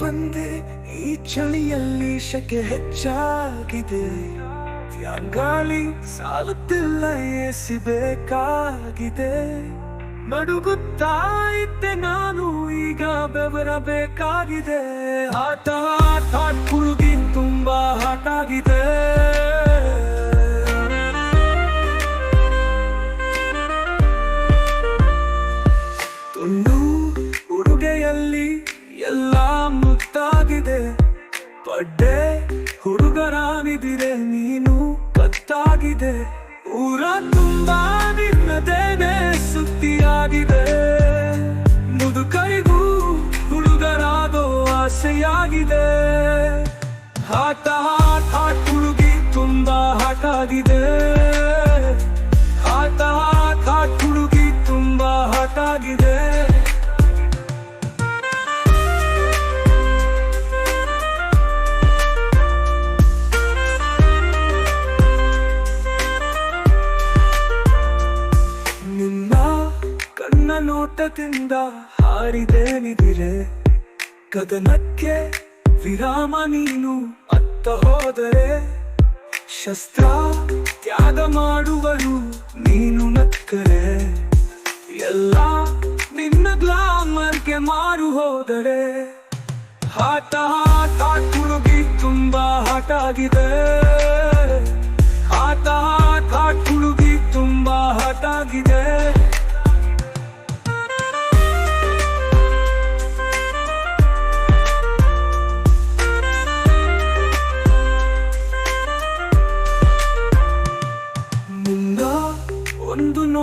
ಬಂದೆ ಈ ಚಳಿಯಲ್ಲಿ ಶಕೆ ಹೆಚ್ಚಾಗಿದೆ. ಗಾಳಿ ಸಾಲುತ್ತಿಲ್ಲ ಎಸಿಬೇಕಾಗಿದೆ ನಡುಗುತ್ತಾ ಇದ್ದೆ ನಾನು ಈಗ ಬೆವರಬೇಕಾಗಿದೆ ಆಟ ಮುತ್ತಾಗಿದೆ ಪಡ್ಡೆ ಹುಡುಗರಾಗಿದ್ದೀರೆ, ನೀನು ಕತ್ತಾಗಿದೆ. ಊರ ತುಂಬಾ ನಿನ್ನದೇನೆ ಸುದ್ದಿಯಾಗಿದೆ. ಮುದುಕರಿಗೂ ಹುಡುಗರಾಗೋ ಆಸೆಯಾಗಿದೆ. ಹಾಟ, ಹಾಟ್ ಹುಡುಗಿ ತುಂಬಾ ಹಾಟಾಗಿದೆ ಹಾಟ, ಹಾಟ್ ಹುಡುಗಿ ತುಂಬಾ ಹಾಟಾಗಿದೆ ಕಣ್ಣ ನೋಟದಿಂದ ಹಾರಿದೆ ನಿದಿರೆ. ಕದನಕ್ಕೆ ವಿರಾಮ ನೀನು ಅತ್ತ ಹೋದರೆ. ಶಸ್ತ್ರ ತ್ಯಾಗ ಮಾಡುವರು ನೀನು ನಕ್ಕರೆ. ಎಲ್ಲ ನಿನ್ನ ಗ್ಲಾಮರ್ಗೆ ಮಾರು ಹೋದರೆ. ಹಾಟ ಹಾಟ ಕುರುಗಿ ತುಂಬಾ ಹಾಟಾಗಿದೆ ಹಾಟ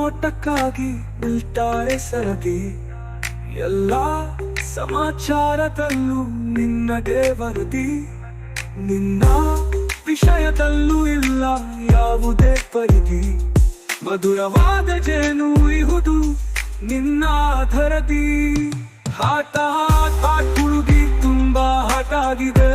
ನೋಟಕ್ಕಾಗಿ ನಿಲ್ತಾರೆ ಸರದಿ. ಎಲ್ಲ ಸಮಾಚಾರದಲ್ಲೂ ನಿನ್ನ ವರದಿ ನಿನ್ನ ವಿಷಯದಲ್ಲೂ ಇಲ್ಲ ಯಾವುದೇ ಪರಿಧಿ. ಮಧುರವಾದ ಜೇನು ಇಹುದು ನಿನ್ನ ಧರದಿ ಹಾಟ ಹಾಟ ಹುಡುಗಿ ತುಂಬಾ ಹಾಟಾಗಿದೆ ಹಾಟ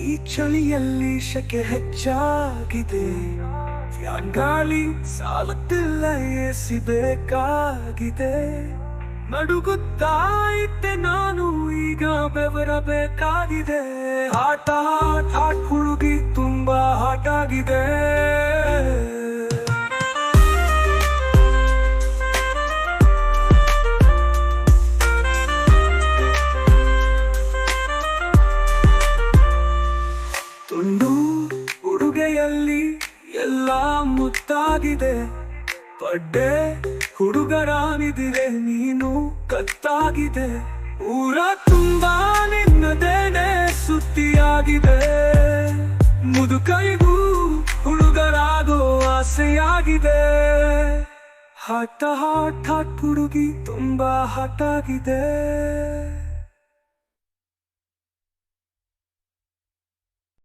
ಈ ಚಳಿಯಲ್ಲಿ ಶಕೆ ಹೆಚ್ಚಾಗಿದೆ. ಫ್ಯಾನ್ ಗಾಳಿ ಸಾಲುತ್ತಿಲ್ಲ, ಎಸಿ ಬೇಕಾಗಿದೆ. ನಡುಗುತ್ತಾ ಇದ್ದೆ ನಾನು, ಈಗ ಬೆವರಬೇಕಾಗಿದೆ. ಆಟ ಹಾಟ್ ಹುಡುಗಿ, ತುಂಬಾ ಹಾಟಾಗಿದೆ ಮುತ್ತಾಗಿದೆ ಪಡ್ಡೆ ಹುಡುಗರಾನಿದಿರೆ ನೀನು ಕತ್ತಾಗಿದೆ. ಊರ ತುಂಬಾ ನಿನ್ನದೇನೆ ಸುತ್ತಿಯಾಗಿದೆ ಮುದುಕೈಗೂ ಹುಡುಗರಾಗೋ ಆಸೆಯಾಗಿದೆ. ಹಠ ಹಠ ಹುಡುಗಿ ತುಂಬಾ ಹಠಾಗಿದೆ.